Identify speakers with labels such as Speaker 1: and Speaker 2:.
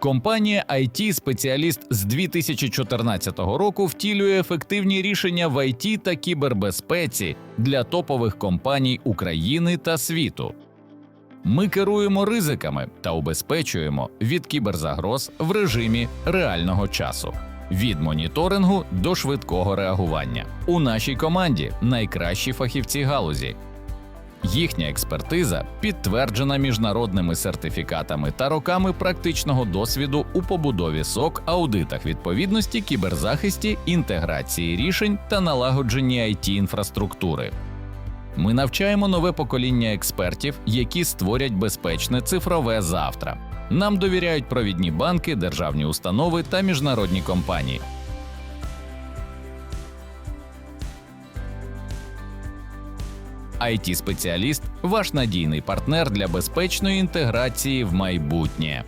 Speaker 1: Компанія IT спеціаліст з 2014 року втілює ефективні рішення в IT та кібербезпеці для топових компаній України та світу. Ми керуємо ризиками та убезпечуємо від кіберзагроз в режимі реального часу. Від моніторингу до швидкого реагування. У нашій команді найкращі фахівці галузі. Їхня експертиза підтверджена міжнародними сертифікатами та роками практичного досвіду у побудові СОК, аудитах відповідності, кіберзахисті, інтеграції рішень та налагодженні it інфраструктури. Ми навчаємо нове покоління експертів, які створять безпечне цифрове завтра. Нам довіряють провідні банки, державні установи та міжнародні компанії. It спеціаліст ваш надійний партнер для безпечної інтеграції в майбутнє.